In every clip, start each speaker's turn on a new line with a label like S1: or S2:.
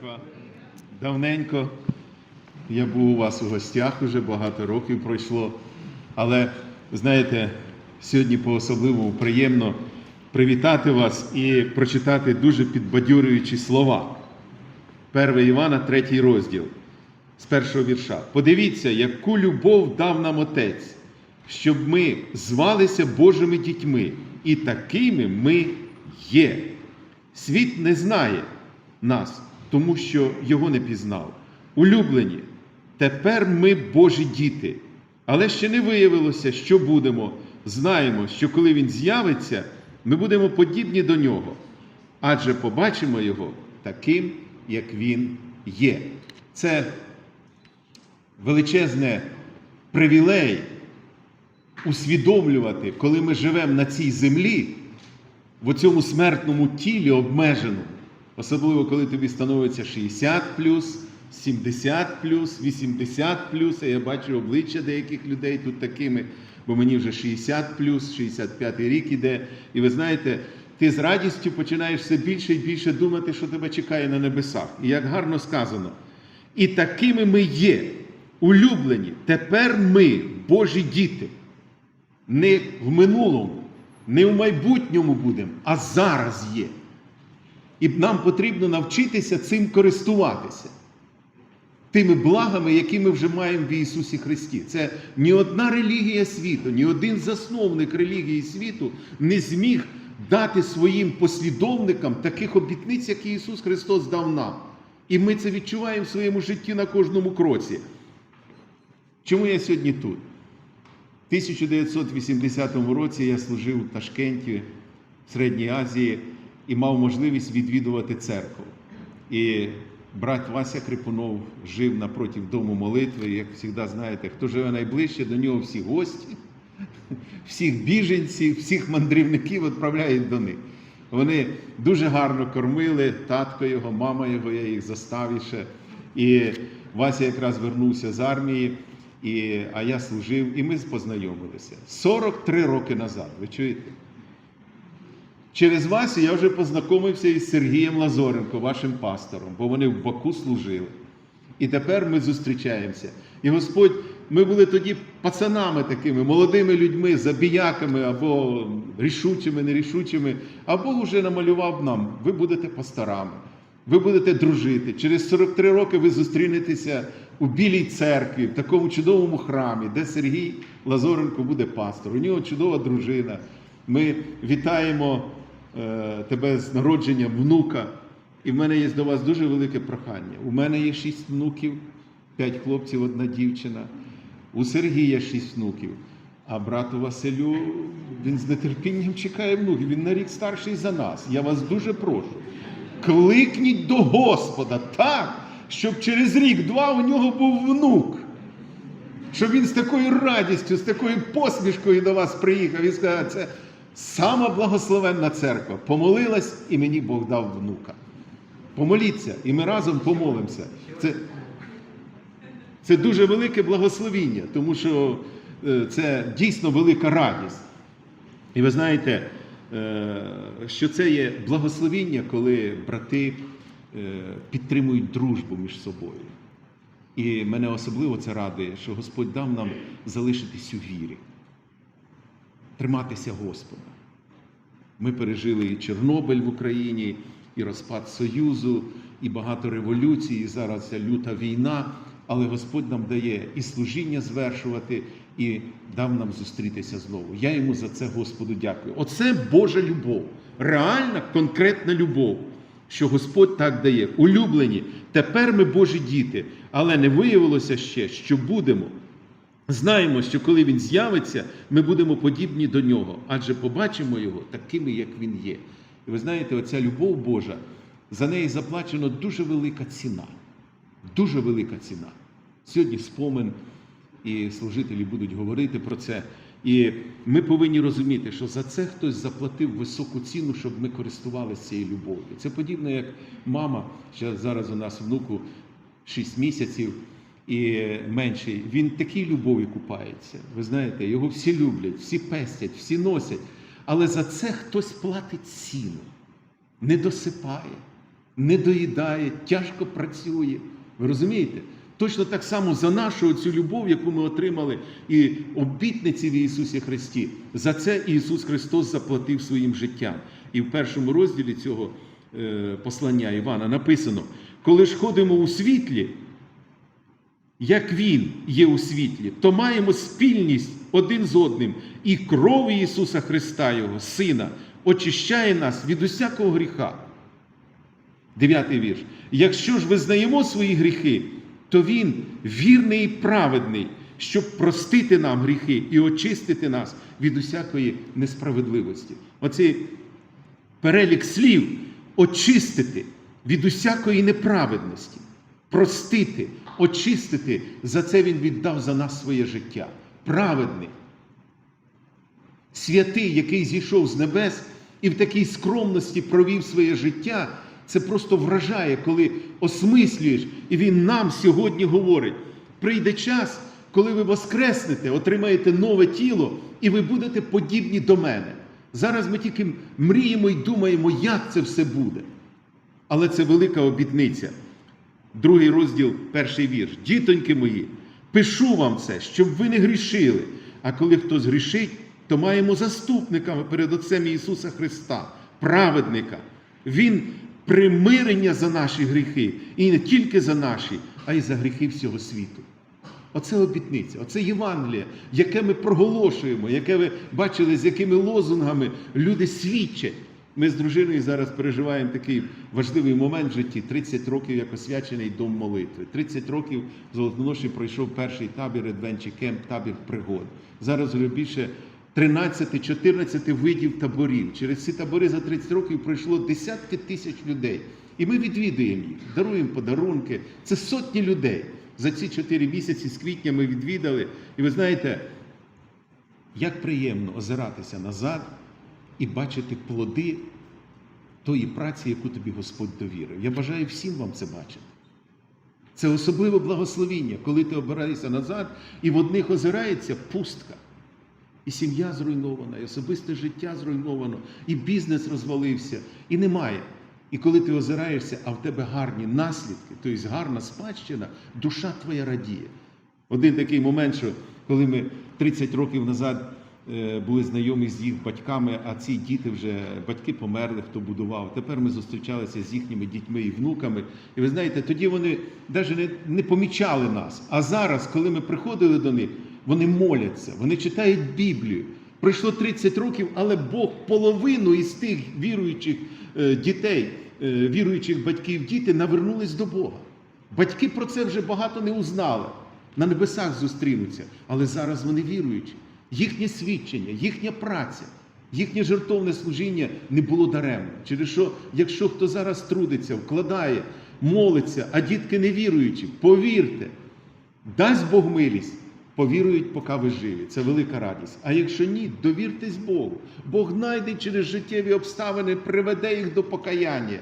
S1: церква. Давненько я був у вас у гостях, уже багато років пройшло. Але, знаєте, сьогодні по-особливому приємно привітати вас і прочитати дуже підбадьорюючі слова. 1 Івана, 3 розділ з першого вірша. Подивіться, яку любов дав нам Отець, щоб ми звалися Божими дітьми, і такими ми є. Світ не знає нас, тому що його не пізнав. Улюблені, тепер ми Божі діти, але ще не виявилося, що будемо. Знаємо, що коли Він з'явиться, ми будемо подібні до нього, адже побачимо його таким, як він є. Це величезне привілей усвідомлювати, коли ми живемо на цій землі, в цьому смертному тілі обмеженому, особливо коли тобі становиться 60 70 80 а я бачу обличчя деяких людей тут такими, бо мені вже 60 65 рік іде. І ви знаєте, ти з радістю починаєш все більше і більше думати, що тебе чекає на небесах. І як гарно сказано, і такими ми є, улюблені. Тепер ми, Божі діти, не в минулому, не в майбутньому будемо, а зараз є. І нам потрібно навчитися цим користуватися. Тими благами, які ми вже маємо в Ісусі Христі. Це ні одна релігія світу, ні один засновник релігії світу не зміг дати своїм послідовникам таких обітниць, які Ісус Христос дав нам. І ми це відчуваємо в своєму житті на кожному кроці. Чому я сьогодні тут? В 1980 році я служив в Ташкенті, в Середній Азії, і мав можливість відвідувати церкву. І брат Вася Крипунов жив напроти дому молитви. Як завжди знаєте, хто живе найближче, до нього всі гості, всіх біженців, всіх мандрівників відправляють до них. Вони дуже гарно кормили, татко його, мама його, я їх застав ще. І Вася якраз вернувся з армії, і, а я служив, і ми познайомилися. 43 роки назад, ви чуєте? Через Васю я вже познайомився із Сергієм Лазоренко, вашим пастором, бо вони в Баку служили. І тепер ми зустрічаємося. І Господь, ми були тоді пацанами такими, молодими людьми, забіяками або рішучими, нерішучими, а Бог вже намалював нам, ви будете пасторами, ви будете дружити. Через 43 роки ви зустрінетеся у Білій церкві, в такому чудовому храмі, де Сергій Лазоренко буде пастор. У нього чудова дружина. Ми вітаємо тебе з народженням внука. І в мене є до вас дуже велике прохання. У мене є шість внуків, п'ять хлопців, одна дівчина. У Сергія шість внуків. А брату Василю він з нетерпінням чекає внуків. Він на рік старший за нас. Я вас дуже прошу. Кликніть до Господа так, щоб через рік-два у нього був внук. Щоб він з такою радістю, з такою посмішкою до вас приїхав і сказав, це сама благословенна церква. Помолилась і мені Бог дав внука. Помоліться, і ми разом помолимося. Це, це дуже велике благословіння, тому що е, це дійсно велика радість. І ви знаєте, е, що це є благословіння, коли брати е, підтримують дружбу між собою. І мене особливо це радує, що Господь дав нам залишитись у вірі, триматися Господа. Ми пережили і Чорнобиль в Україні, і розпад Союзу, і багато революцій, і зараз ця люта війна. Але Господь нам дає і служіння звершувати, і дав нам зустрітися знову. Я йому за це Господу дякую. Оце Божа любов, реальна, конкретна любов, що Господь так дає. Улюблені, тепер ми Божі діти, але не виявилося ще, що будемо. Знаємо, що коли він з'явиться, ми будемо подібні до нього, адже побачимо його такими, як він є. І ви знаєте, оця любов Божа, за неї заплачено дуже велика ціна. Дуже велика ціна. Сьогодні спомин, і служителі будуть говорити про це. І ми повинні розуміти, що за це хтось заплатив високу ціну, щоб ми користувалися цією любов'ю. Це подібно, як мама, ще зараз у нас внуку 6 місяців і менший, він такій любові купається. Ви знаєте, його всі люблять, всі пестять, всі носять. Але за це хтось платить ціну, не досипає, не доїдає, тяжко працює. Ви розумієте? Точно так само за нашу цю любов, яку ми отримали, і обітниці в Ісусі Христі, за це Ісус Христос заплатив своїм життям. І в першому розділі цього е, послання Івана написано: коли ж ходимо у світлі, як Він є у світлі, то маємо спільність один з одним, і кров Ісуса Христа, Його Сина, очищає нас від усякого гріха. Дев'ятий вірш. Якщо ж визнаємо свої гріхи, то Він вірний і праведний, щоб простити нам гріхи і очистити нас від усякої несправедливості. Оцей перелік слів очистити від усякої неправедності, простити, очистити. За це Він віддав за нас своє життя. Праведний, святий, який зійшов з небес і в такій скромності провів своє життя. Це просто вражає, коли осмислюєш, і він нам сьогодні говорить: прийде час, коли ви воскреснете, отримаєте нове тіло, і ви будете подібні до мене. Зараз ми тільки мріємо і думаємо, як це все буде. Але це велика обітниця. Другий розділ, перший вірш. Дітоньки мої, пишу вам це, щоб ви не грішили. А коли хтось грішить, то маємо заступника перед Отцем Ісуса Христа, праведника. Він примирення за наші гріхи. І не тільки за наші, а й за гріхи всього світу. Оце обітниця, оце Євангеліє, яке ми проголошуємо, яке ви бачили, з якими лозунгами люди свідчать. Ми з дружиною зараз переживаємо такий важливий момент в житті. 30 років як освячений дом молитви. 30 років в Золотоноші пройшов перший табір Adventure Camp, табір пригод. Зараз вже більше 13-14 видів таборів. Через ці табори за 30 років пройшло десятки тисяч людей. І ми відвідуємо їх, даруємо подарунки. Це сотні людей. За ці 4 місяці з квітня ми відвідали. І ви знаєте, як приємно озиратися назад і бачити плоди тої праці, яку тобі Господь довірив. Я бажаю всім вам це бачити. Це особливе благословіння, коли ти обираєшся назад, і в одних озирається пустка. І сім'я зруйнована, і особисте життя зруйновано, і бізнес розвалився, і немає. І коли ти озираєшся, а в тебе гарні наслідки, тобто гарна спадщина, душа твоя радіє. Один такий момент, що коли ми 30 років назад були знайомі з їх батьками, а ці діти вже батьки померли, хто будував. Тепер ми зустрічалися з їхніми дітьми і внуками. І ви знаєте, тоді вони навіть не, не помічали нас. А зараз, коли ми приходили до них, вони моляться, вони читають Біблію. Пройшло 30 років, але Бог половину із тих віруючих е, дітей, е, віруючих батьків, діти навернулись до Бога. Батьки про це вже багато не узнали. На небесах зустрінуться, але зараз вони віруючі. Їхнє свідчення, їхня праця, їхнє жертовне служіння не було даремно. Через що, якщо хто зараз трудиться, вкладає, молиться, а дітки не віруючі, повірте, дасть Бог милість, повірують, поки ви живі. Це велика радість. А якщо ні, довіртесь Богу. Бог знайде через життєві обставини, приведе їх до покаяння.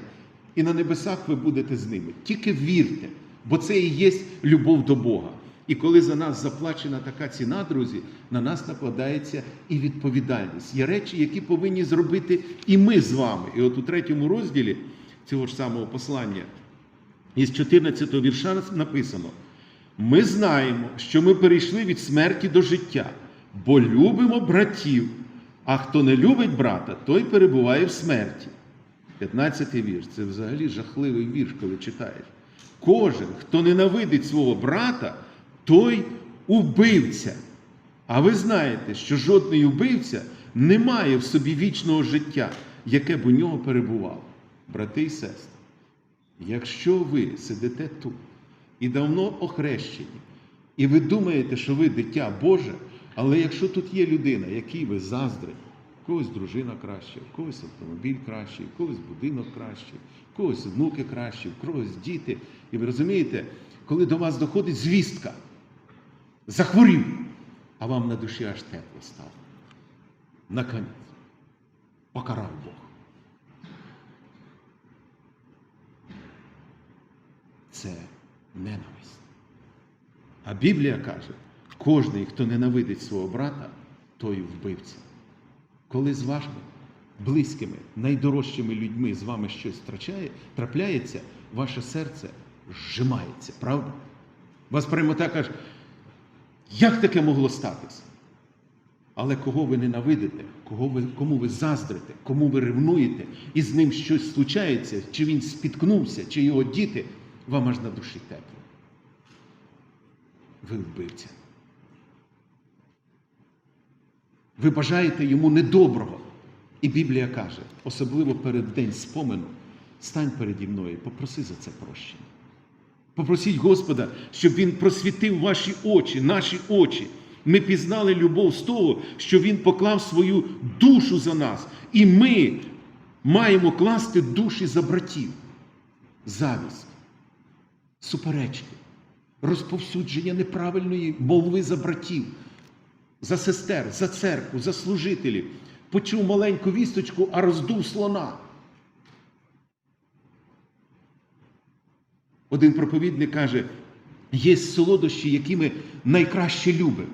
S1: І на небесах ви будете з ними. Тільки вірте, бо це і є любов до Бога. І коли за нас заплачена така ціна, друзі, на нас накладається і відповідальність. Є речі, які повинні зробити і ми з вами. І от у третьому розділі цього ж самого послання із 14 го вірша написано: ми знаємо, що ми перейшли від смерті до життя, бо любимо братів, а хто не любить брата, той перебуває в смерті. 15-й вірш це взагалі жахливий вірш, коли читаєш. Кожен, хто ненавидить свого брата, той убивця. А ви знаєте, що жодний убивця не має в собі вічного життя, яке б у нього перебувало. Брати і сестри, якщо ви сидите тут і давно охрещені, і ви думаєте, що ви дитя Боже, але якщо тут є людина, якій ви заздрите, когось дружина краща, в когось автомобіль кращий, в когось будинок кращий, когось внуки кращі, в когось діти. І ви розумієте, коли до вас доходить звістка, захворів, а вам на душі аж тепло стало. Наконець, покарав Бог. Це ненависть. А Біблія каже, кожний, хто ненавидить свого брата, той вбивця. Коли з вами близькими, найдорожчими людьми з вами щось втрачає, трапляється, ваше серце зжимається, правда? Вас прямота каже, як таке могло статися? Але кого ви ненавидите, кого ви, кому ви заздрите, кому ви ревнуєте, і з ним щось случається, чи він спіткнувся, чи його діти, вам аж на душі тепло. Ви вбивця. Ви бажаєте йому недоброго. І Біблія каже, особливо перед день спомену, стань переді мною, попроси за це прощення. Попросіть Господа, щоб Він просвітив ваші очі, наші очі. Ми пізнали любов з того, що Він поклав свою душу за нас. І ми маємо класти душі за братів. Завість, суперечки, розповсюдження неправильної молви за братів, за сестер, за церкву, за служителів. Почув маленьку вісточку, а роздув слона. Один проповідник каже, є солодощі, які ми найкраще любимо.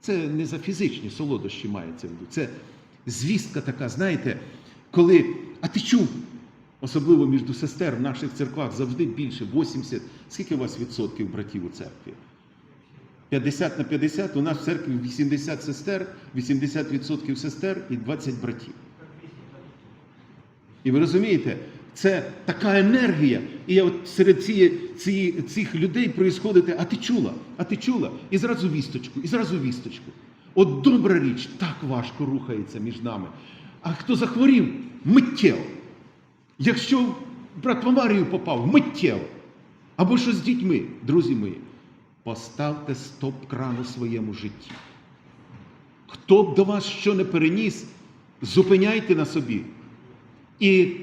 S1: Це не за фізичні солодощі мається в виду. Це звістка така, знаєте, коли. А ти чув? Особливо між сестер в наших церквах завжди більше 80. Скільки у вас відсотків братів у церкві? 50 на 50, у нас в церкві 80 сестер, 80% сестер і 20 братів. І ви розумієте, це така енергія. І я от серед цієї, цієї, цих людей проїсходите, а ти чула, а ти чула, і зразу вісточку, і зразу вісточку. От добра річ так важко рухається між нами. А хто захворів, миттєво. Якщо брат в аварію попав, миттєво. Або що з дітьми, друзі мої, поставте стоп-кран у своєму житті. Хто б до вас що не переніс, зупиняйте на собі. І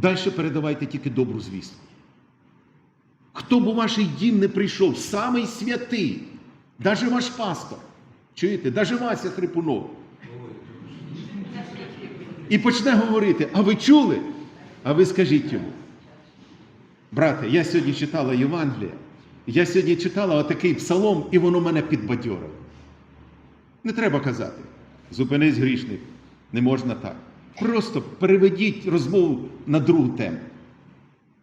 S1: далі передавайте тільки добру звістку. Хто б у ваш дім не прийшов, самий святий, навіть ваш пастор, чуєте, навіть Вася Хрипунов. І почне говорити, а ви чули? А ви скажіть йому. Брате, я сьогодні читала Євангелія, я сьогодні читала отакий псалом, і воно мене підбадьорило. Не треба казати. Зупинись грішник. Не можна так. Просто переведіть розмову на другу тему.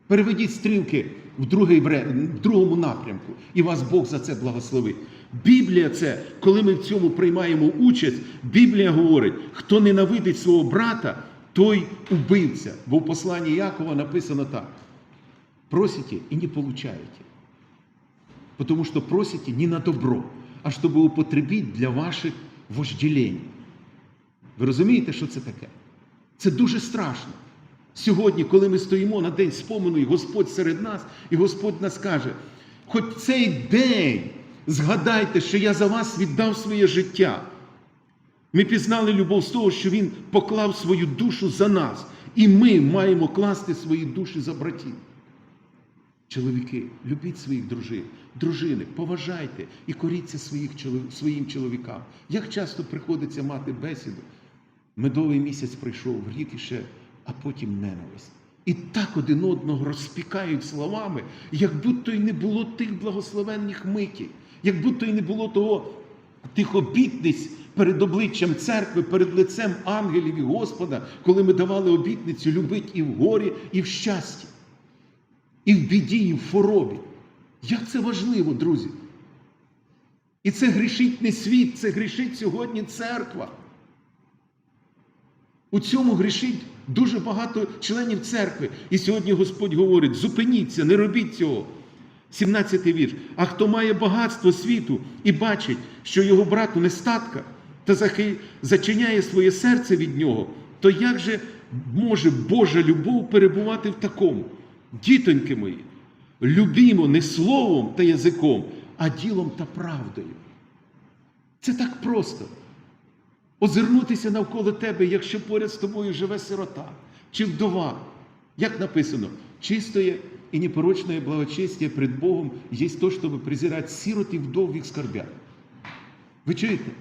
S1: Переведіть стрілки в, другий, в другому напрямку, і вас Бог за це благословить. Біблія це, коли ми в цьому приймаємо участь, Біблія говорить, хто ненавидить свого брата, той убивця. Бо в посланні Якова написано так: просите і не получаете. Потому что просите не на добро, а чтобы употребить для ваших вожделень. Ви розумієте, що це таке? Це дуже страшно. Сьогодні, коли ми стоїмо на день спомену, і Господь серед нас, і Господь нас каже, хоч цей день згадайте, що я за вас віддав своє життя. Ми пізнали любов з того, що Він поклав свою душу за нас, і ми маємо класти свої душі за братів. Чоловіки, любіть своїх дружин, дружини, поважайте і коріться своїх, своїм чоловікам. Як часто приходиться мати бесіду? Медовий місяць прийшов, рік іще, а потім ненависть. І так один одного розпікають словами, як будто й не було тих благословенних митів, як будто й не було того тих обітниць перед обличчям церкви, перед лицем ангелів і Господа, коли ми давали обітницю любити і в горі, і в щасті і в біді, і в хворобі. Як це важливо, друзі? І це грішить не світ, це грішить сьогодні церква. У цьому грішить дуже багато членів церкви. І сьогодні Господь говорить: зупиніться, не робіть цього. 17 й вірш. А хто має багатство світу і бачить, що його брату нестатка, та зачиняє своє серце від нього, то як же може Божа любов перебувати в такому? Дітоньки мої, любімо не словом та язиком, а ділом та правдою. Це так просто. Озирнутися навколо тебе, якщо поряд з тобою живе сирота чи вдова. Як написано, чистое и непорочное благочестие пред Богом есть то, чтобы презирать сирот и вдов в їх скорбях. Ви чуєте?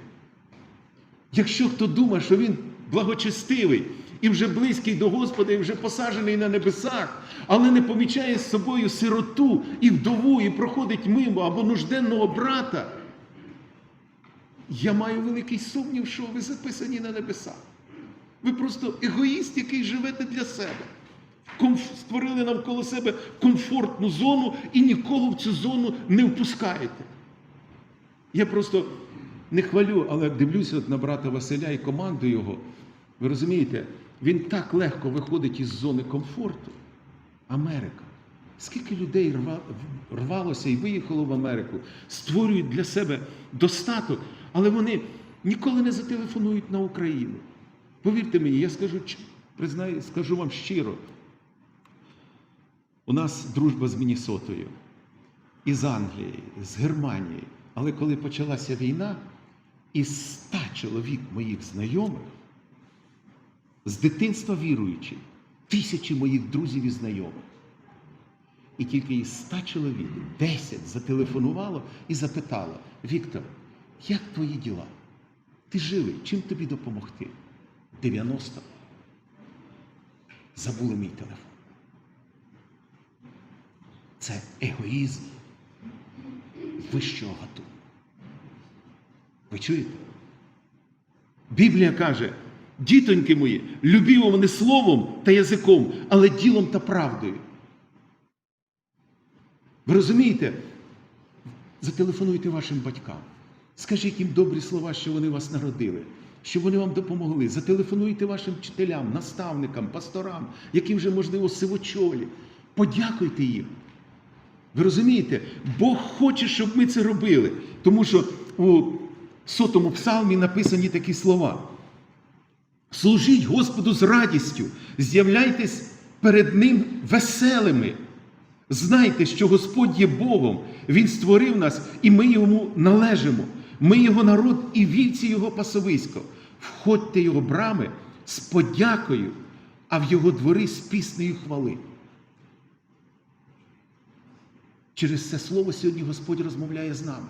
S1: Якщо хто думає, що він благочестивий і вже близький до Господа, і вже посаджений на небесах, але не помічає з собою сироту і вдову, і проходить мимо або нужденного брата, я маю великий сумнів, що ви записані на небесах. Ви просто егоїст, який живете для себе. Створили навколо себе комфортну зону і нікого в цю зону не впускаєте. Я просто не хвалю, але дивлюся на брата Василя і команду його. Ви розумієте, він так легко виходить із зони комфорту. Америка. Скільки людей рвалося і виїхало в Америку, створюють для себе достаток, але вони ніколи не зателефонують на Україну. Повірте мені, я скажу, признаю, скажу вам щиро. У нас дружба з Міннесотою, із Англією, з Германією. Але коли почалася війна, із ста чоловік моїх знайомих, з дитинства віруючих, тисячі моїх друзів і знайомих. І тільки із ста чоловік 10 зателефонувало і запитало: Віктор, як твої діла? Ти живий, чим тобі допомогти? 90 забули мій телефон. Це егоїзм вищого гатунку. Ви чуєте? Біблія каже, дітоньки мої, любімо мене словом та язиком, але ділом та правдою. Ви розумієте? Зателефонуйте вашим батькам. Скажіть їм добрі слова, що вони вас народили, що вони вам допомогли. Зателефонуйте вашим вчителям, наставникам, пасторам, які вже, можливо, сивочолі. Подякуйте їм. Ви розумієте? Бог хоче, щоб ми це робили. Тому що у сотому псалмі написані такі слова. Служіть Господу з радістю, з'являйтесь перед Ним веселими. Знайте, що Господь є Богом, Він створив нас, і ми йому належимо. Ми його народ і вівці Його пасовисько. Входьте Його брами з подякою, а в Його двори з піснею хвали. Через це слово сьогодні Господь розмовляє з нами.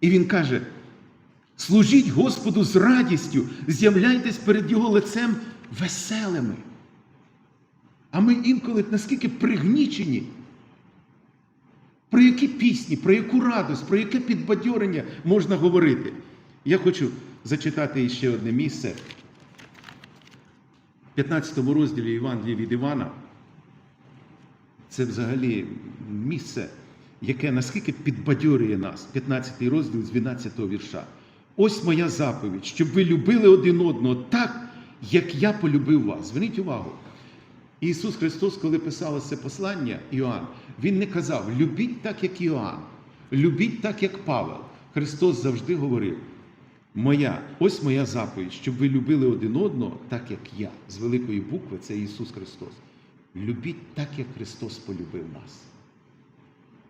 S1: І Він каже: служіть Господу з радістю, з'являйтесь перед Його лицем веселими. А ми інколи наскільки пригнічені, про які пісні, про яку радость, про яке підбадьорення можна говорити. Я хочу зачитати ще одне місце. В 15 розділі Євангелія від Івана. Це взагалі місце, яке наскільки підбадьорює нас, 15 розділ з 12 вірша. Ось моя заповідь, щоб ви любили один одного так, як я полюбив вас. Зверніть увагу. Ісус Христос, коли писало це послання, Іоанн, Він не казав, любіть так, як Іоанн, любіть так, як Павел. Христос завжди говорив, моя, ось моя заповідь, щоб ви любили один одного, так як я. З великої букви це Ісус Христос. Любіть так, як Христос полюбив нас.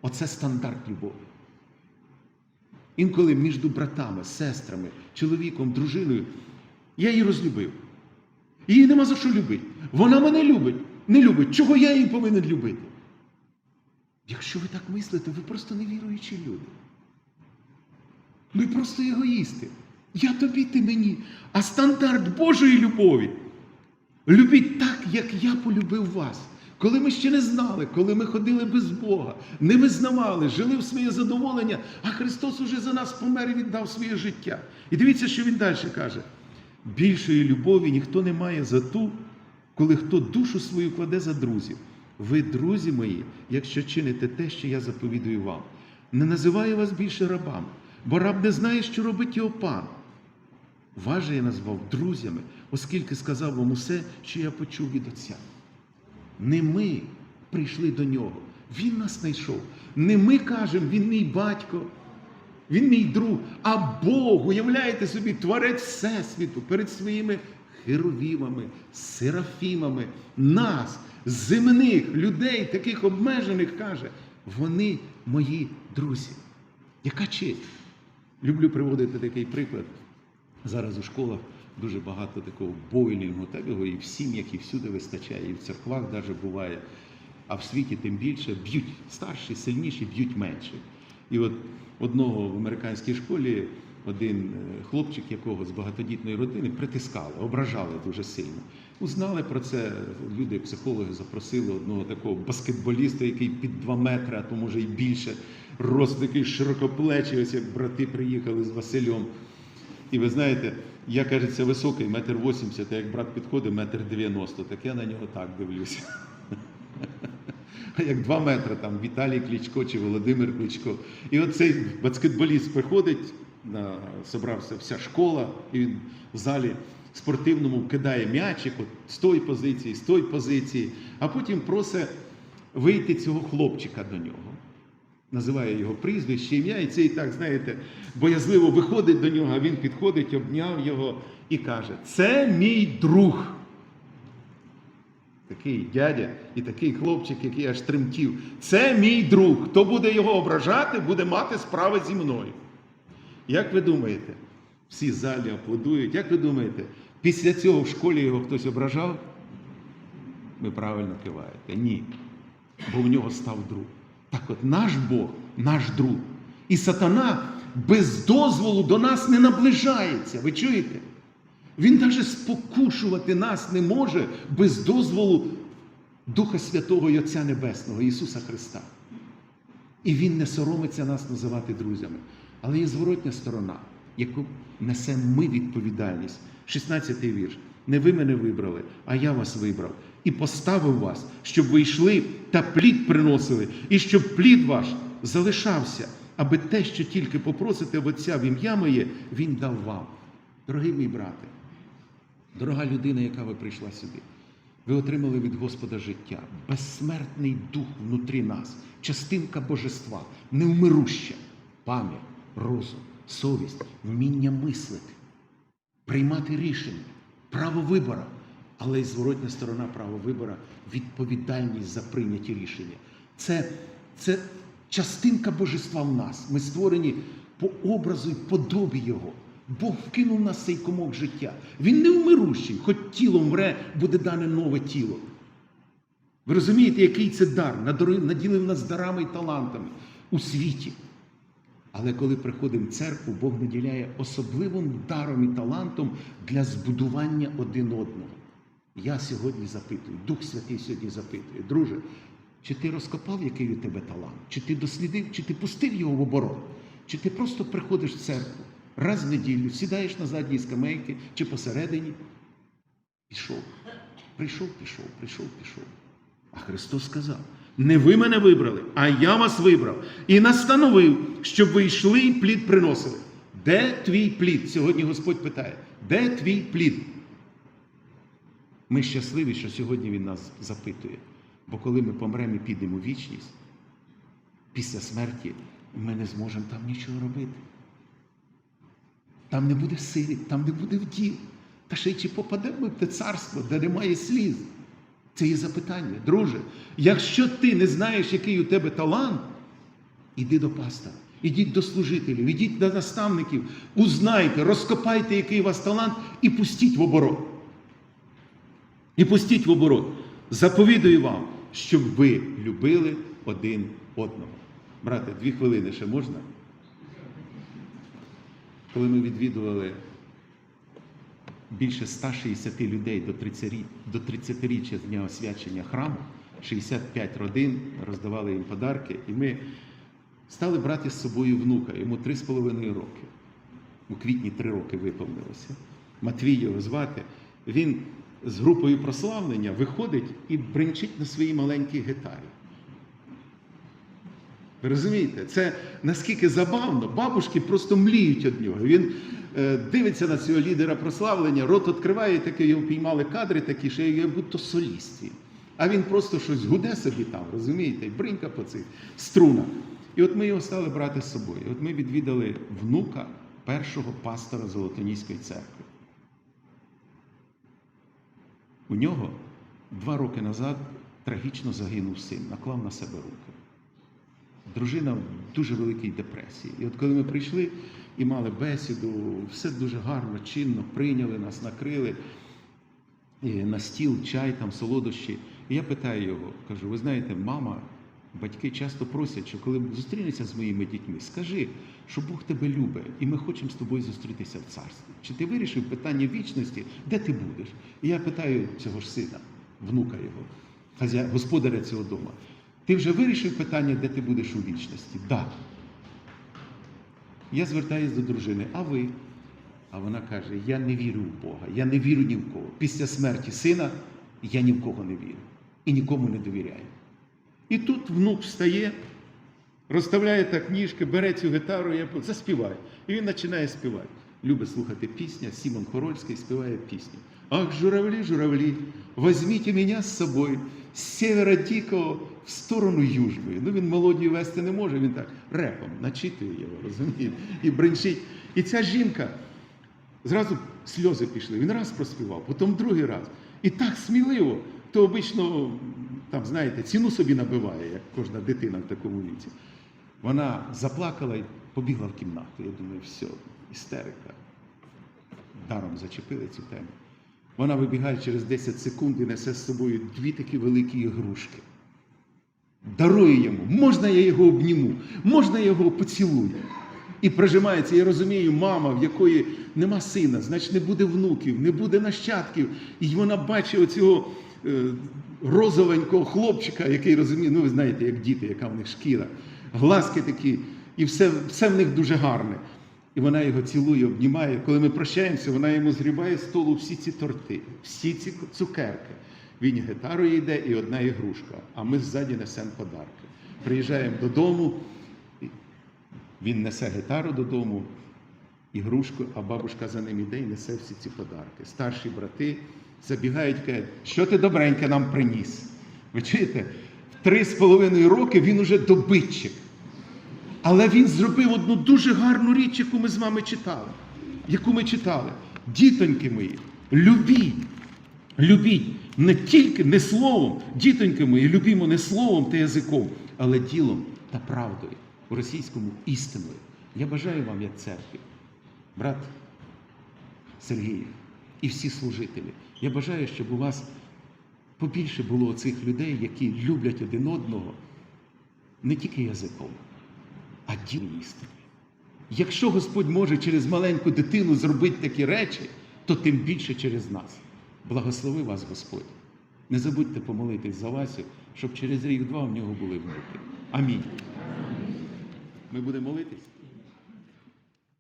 S1: Оце стандарт любові. Інколи між братами, сестрами, чоловіком, дружиною я її розлюбив. Її нема за що любити. Вона мене любить, не любить. Чого я її повинен любити? Якщо ви так мислите, ви просто невіруючі люди. Ми просто егоїсти. Я тобі, ти мені. А стандарт Божої любові. Любіть так, як я полюбив вас. Коли ми ще не знали, коли ми ходили без Бога, не визнавали, жили в своє задоволення, а Христос уже за нас помер і віддав своє життя. І дивіться, що Він далі каже. Більшої любові ніхто не має за ту, коли хто душу свою кладе за друзів. Ви, друзі мої, якщо чините те, що я заповідую вам, не називаю вас більше рабами, бо раб не знає, що робить його пан. Вас же я назвав друзями, оскільки сказав вам усе, що я почув від Отця. Не ми прийшли до нього, Він нас знайшов. Не ми кажемо, він мій батько, він мій друг, а Бог, уявляєте собі, творець Всесвіту перед своїми херовімами, серафімами, нас, земних людей, таких обмежених, каже, вони мої друзі. Яка честь? Люблю приводити такий приклад. Зараз у школах дуже багато такого бойлінгу, так його і в сім'ях, і всюди вистачає, і в церквах навіть буває. А в світі тим більше б'ють старші, сильніші, б'ють менше. І от одного в американській школі один е, хлопчик, якого з багатодітної родини притискали, ображали дуже сильно. Узнали про це люди, психологи запросили одного такого баскетболіста, який під 2 метри, а то може і більше, рост такий широкоплечий, ось як брати приїхали з Василем. І ви знаєте, Я, кажеться, високий, метр вісімдесят, а як брат підходить, метр дев'яносто, так я на нього так дивлюся. Як два метри там Віталій Кличко чи Володимир Кличко. І оцей баскетболіст приходить, на, собрався вся школа, і він в залі спортивному кидає м'ячик от, з тої позиції, з тої позиції, а потім просить вийти цього хлопчика до нього. Називає його прізвище, ім'я, і це і так, знаєте, боязливо виходить до нього, а він підходить, обняв його і каже: Це мій друг. Такий дядя і такий хлопчик, який аж тремтів. Це мій друг. Хто буде його ображати, буде мати справи зі мною. Як ви думаєте, всі залі аплодують, як ви думаєте, після цього в школі його хтось ображав? Ви правильно киваєте. Ні. Бо в нього став друг. Так от наш Бог, наш друг. І сатана без дозволу до нас не наближається. Ви чуєте? Він навіть спокушувати нас не може без дозволу Духа Святого і Отця Небесного, Ісуса Христа. І Він не соромиться нас називати друзями. Але є зворотня сторона, яку несемо ми відповідальність. 16-й вірш. Не ви мене вибрали, а я вас вибрав. І поставив вас, щоб ви йшли та плід приносили, і щоб плід ваш залишався, аби те, що тільки попросите в Отця в ім'я моє, Він дав вам. Дорогий мій брате, дорога людина, яка ви прийшла сюди, ви отримали від Господа життя, безсмертний дух внутрі нас, частинка божества, невмируща, пам'ять, розум, совість, вміння мислити, приймати рішення, право вибора. Але й зворотня сторона права вибора відповідальність за прийняті рішення. Це, це частинка божества в нас. Ми створені по образу і подобі Його. Бог вкинув нас цей комок життя. Він не вмирущий, хоч тіло мре, буде дане нове тіло. Ви розумієте, який це дар? Наділив нас дарами і талантами у світі. Але коли приходимо в церкву, Бог наділяє особливим даром і талантом для збудування один одного. Я сьогодні запитую, Дух Святий сьогодні запитує, друже, чи ти розкопав, який у тебе талант? Чи ти дослідив, чи ти пустив його в оборот? Чи ти просто приходиш в церкву раз в неділю, сідаєш на задній скамейки чи посередині? Пішов. Прийшов, пішов, прийшов, пішов. А Христос сказав: не ви мене вибрали, а я вас вибрав і настановив, щоб ви йшли і плід приносили. Де твій плід? Сьогодні Господь питає, де твій плід? Ми щасливі, що сьогодні Він нас запитує. Бо коли ми помремо і підемо у вічність, після смерті ми не зможемо там нічого робити. Там не буде сили, там не буде вділ. Та ще й чи попадемо в те царство, де немає сліз? Це є запитання. Друже, якщо ти не знаєш, який у тебе талант, іди до пастора, ідіть до служителів, ідіть до наставників, узнайте, розкопайте, який у вас талант, і пустіть в оборот. І пустіть в оборот. Заповідую вам, щоб ви любили один одного. Брате, дві хвилини ще можна? Коли ми відвідували більше 160 людей до 30 рі- до 30-річчя з дня освячення храму, 65 родин, роздавали їм подарки, і ми стали брати з собою внука, йому 3,5 роки. У квітні 3 роки виповнилося. Матвій його звати. Він з групою прославлення виходить і бренчить на своїй маленькій гітарі. Ви розумієте, це наскільки забавно, бабушки просто мліють від нього. Він е, дивиться на цього лідера прославлення, рот відкриває, таке його піймали кадри такі, що як будто соліст. А він просто щось гуде собі там, розумієте, бринька по цих струнах. І от ми його стали брати з собою. І От ми відвідали внука першого пастора Золотоніської церкви. У нього два роки назад трагічно загинув син, наклав на себе руки. Дружина в дуже великій депресії. І от коли ми прийшли і мали бесіду, все дуже гарно, чинно прийняли нас, накрили і на стіл, чай, там, солодощі. І я питаю його, кажу: ви знаєте, мама, батьки часто просять, що коли зустрінеться з моїми дітьми, скажи, що Бог тебе любить, і ми хочемо з тобою зустрітися в царстві. Чи ти вирішив питання вічності, де ти будеш? І я питаю цього ж сина, внука його, господаря цього дому. Ти вже вирішив питання, де ти будеш у вічності? Так. Да. Я звертаюся до дружини, а ви? А вона каже: Я не вірю в Бога, я не вірю ні в кого. Після смерті сина я ні в кого не вірю і нікому не довіряю. І тут внук встає, розставляє так ніжки, бере цю гітару, я заспіваю. І він починає співати. Любить слухати пісня, Сімон Хорольський співає пісню. Ах, журавлі, журавлі, возьмите меня з собою з севера дикого в сторону южної. Ну він мелодію вести не може, він так репом начитує його, розумієте, і бренчить. І ця жінка зразу сльози пішли. Він раз проспівав, потім другий раз. І так сміливо, то обично, там, знаєте, ціну собі набиває, як кожна дитина в такому віці. Вона заплакала і побігла в кімнату. Я думаю, все, істерика. Даром зачепили цю тему. Вона вибігає через 10 секунд і несе з собою дві такі великі ігрушки. Дарує йому, можна я його обніму, можна я його поцілую. І прижимається, я розумію, мама, в якої нема сина, значить не буде внуків, не буде нащадків. І вона бачить оцього е, розовенького хлопчика, який розуміє, ну ви знаєте, як діти, яка в них шкіра, глазки такі, і все, все в них дуже гарне. І вона його цілує, обнімає. Коли ми прощаємося, вона йому згрібає з столу всі ці торти, всі ці цукерки. Він гітарою йде і одна ігрушка, а ми ззаді несемо подарки. Приїжджаємо додому, він несе гітару додому, ігрушку, а бабушка за ним іде і несе всі ці подарки. Старші брати забігають і кажуть, що ти добреньке нам приніс. Ви чуєте? В три з половиною роки він уже добитчик. Але він зробив одну дуже гарну річ, яку ми з вами читали. Яку ми читали. Дітоньки мої, любіть, любіть не тільки не словом, дітоньки мої, любімо не словом та язиком, але ділом та правдою. У російському істиною. Я бажаю вам, як церкві, брат Сергій і всі служителі. Я бажаю, щоб у вас побільше було цих людей, які люблять один одного не тільки язиком, а ділом істини. Якщо Господь може через маленьку дитину зробити такі речі, то тим більше через нас. Благослови вас Господь. Не забудьте помолитись за Васю, щоб через рік-два в нього були внуки. Амінь. Ми будемо молитись.